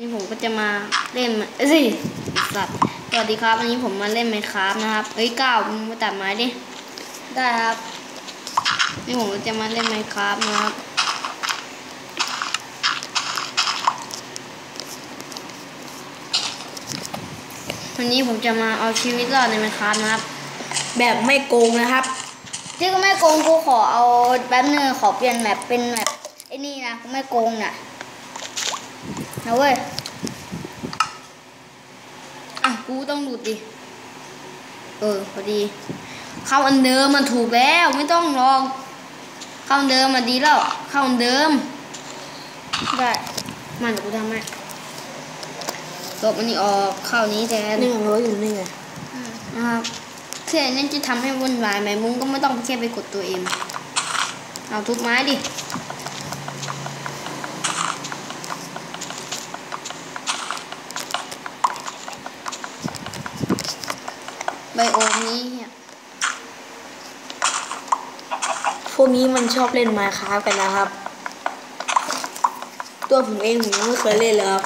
นี่ผมก็จะมาเล่นเอ้ยสิสัตว์สวัสดีครับวันนี้ผมมาเล่นไมค์ครับนะครับเฮ้ยก้าวมึงมาตัดไม้ดิได้ครับนี่ผมก็จะมาเล่นไมค์ครับนะครับวันนี้ผมจะมาเอาชีวิตรอดในไมค์ครับนะครับ แบบไม่โกงนะครับที่ก็ไม่โกงกูขอเอาแป๊บนึงขอเปลี่ยนแบบเป็นแบบไอ้นี่นะกูไม่โกงน่ะ นะเว้ย อะ กูต้องหลุดดิ เออ พอดี เข้าอันเดิมมันถูกแล้วไม่ต้องลอง เข้าอันเดิมมาดีแล้ว เข้าอันเดิม ได้ มันเดี๋ยวกูทำให้ลบอันนี้ออกเข้านี้แทนนี่ของรถอยู่นี่ไงนะครับเพื่อนั่นจะทำให้วุ่นวายไหมมุ้งก็ไม่ต้องแค่ไปกดตัวเอง เอาทุบไม้ดิ ไบโอมนี้เนี่ยพวกนี้มันชอบเล่นมาค้ากันนะครับ ตัวผมเองผมยังไม่เคยเล่นเลยครับ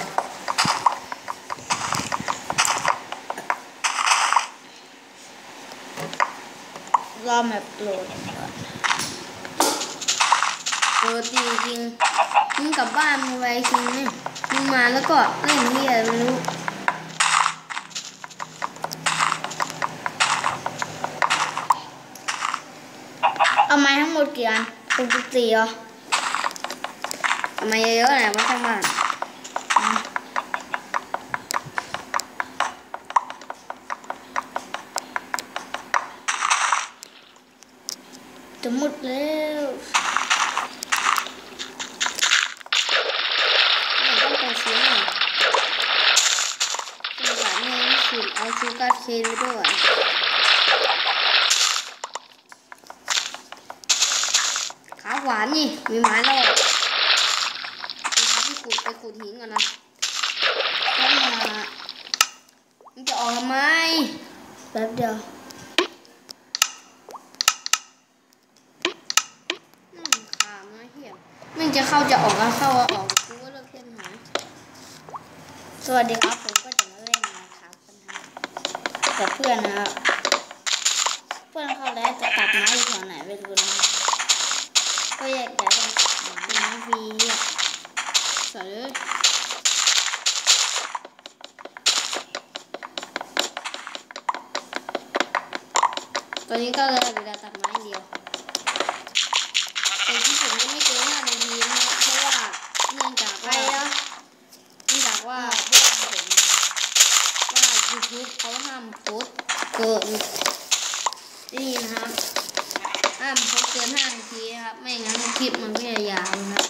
รอแบบโหลดโหลดจริงๆมึงกลับบ้านมึงไวจริงเนี่ยมึงมาแล้วก็เล่นเฮียไม่รู้ เอา ไม้ทั้งหมดกี่อันเป็นสิบสี่เหรอเอาไม้เยอะๆ หวานนี่มีไม้แล้วไปครับพี่ขุดไปขุดหินก่อนนะแล้วมามันจะออกทำไมแป๊บเดียวนั่นขามนะเหี้ยมันจะเข้าจะออกก็เข้าออกกูก็เลิกเล่นหาสวัสดีครับผมก็จะมาเล่นนะครับกันนะกับเพื่อนนะครับเพื่อนเขาแล้วจะตัดไม้อยู่แถวไหนไม่รู้นะครับ ก็อยากจะเป็นน้ฟรีอะสวยเลยตอนนี้ก็เลยเวลาตัดไม้เดียวแต่ที่ผมจะไม่เกินห้านาทีนะเพราะว่าเนื่องจากว่าเนื่องจากว่าเพื่อนผมว่า YouTube เขาห้ามโพสเกินนี่นะครับห้ามโพบเกินห้านาที ไม่งั้นคลิปมันก็จะยาวนะครับ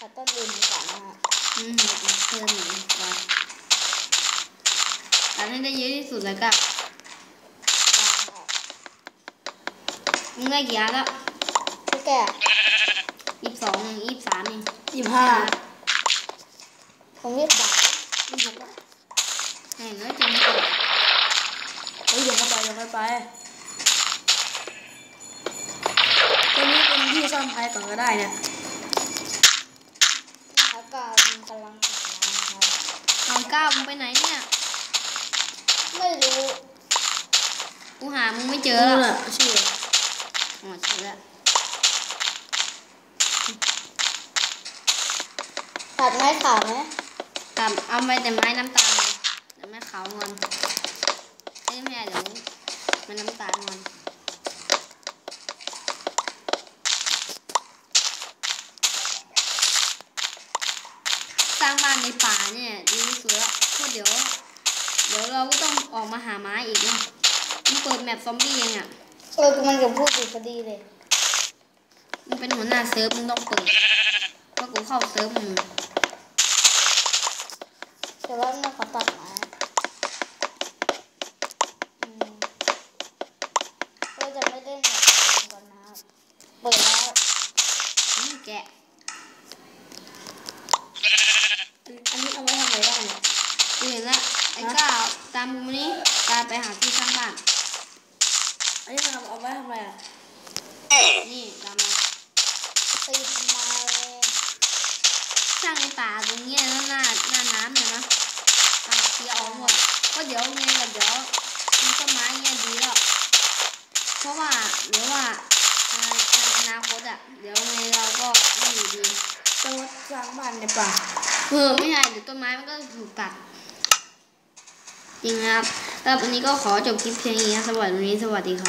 ตัดต้นอื่นก่อนนะครับอืมมันเกินหนึ่งวันตัดให้ได้เยอะที่สุดเลยก็มึงได้กี่อันแล้วพี่แกยี่สิบสองเองยี่สิบสามเองยี่ห้าผมยี่สามยี่สิบหกแห่งเอ้ยจริงจังเฮ้ยเดี๋ยวเข้า ไปเดี๋ยวเข้าไปตัวนี้เป็นที่ซ่อนไพ่ก่อนก็ได้เนี่ยแล้วก็มันกำลังตัดนะครับตอนเก้ามึงไปไหนเนี่ย ไม่รู้กูหามึงไม่เจอเอแล้วอชื่ออ๋อเจอแล้วตัดไม้ขาดไหมตัดเอาไปแต่ไม้น้ำตาลเดี๋ยวแม่ขาวงอนไอ้ยแม่เดี๋ยว มันน้ำตาลงอนสร้างบ้านในป่าเนี่ยดีที่สุดแล้วเพราะเดี๋ยว เดี๋ยวเราก็ต้องออกมาหาไม้อีกเนาะมึงเปิดแมปซอมบี้ยังอะเออมันกับพูดอยู่พอดีเลยมึงเป็นหัวหน้าเซิร์ฟมึงต้องเปิดเพราะกูเข้าเซิร์ฟมึงแต่ว่ามันขอตัดไม้ เปิดแล้วนี่แกะ อันนี้เอาไว้ทำอะไรบ้างเนี่ยกูเห็นละไอ้ก้าวตามมุมนี้ตามไปหาที่สร้างบ้าน อันนี้มันเอาไว้ทำอะไรอะ นี่ตามมาตีทไมสร้างในป่าตรงนี้แล้วหน้าหน้าน้ำเลยนะอะเคลียออกหมด ก็เดี๋ยวไงก็เดี๋ยวมีต้นไม้เนี่ยดีแล้วเพราะว่าหรือว่า อนาคตอะ เดี๋ยวไงเราก็ไม่อยู่ดีต้องสร้างบ้านในป่าเออไม่ใช่เดี๋ยวต้นไม้มันก็ถูกตัดจริงนะครับแล้ววันนี้ก็ขอจบคลิปเพียงนี้นะสวัสดีสวัสดีครับ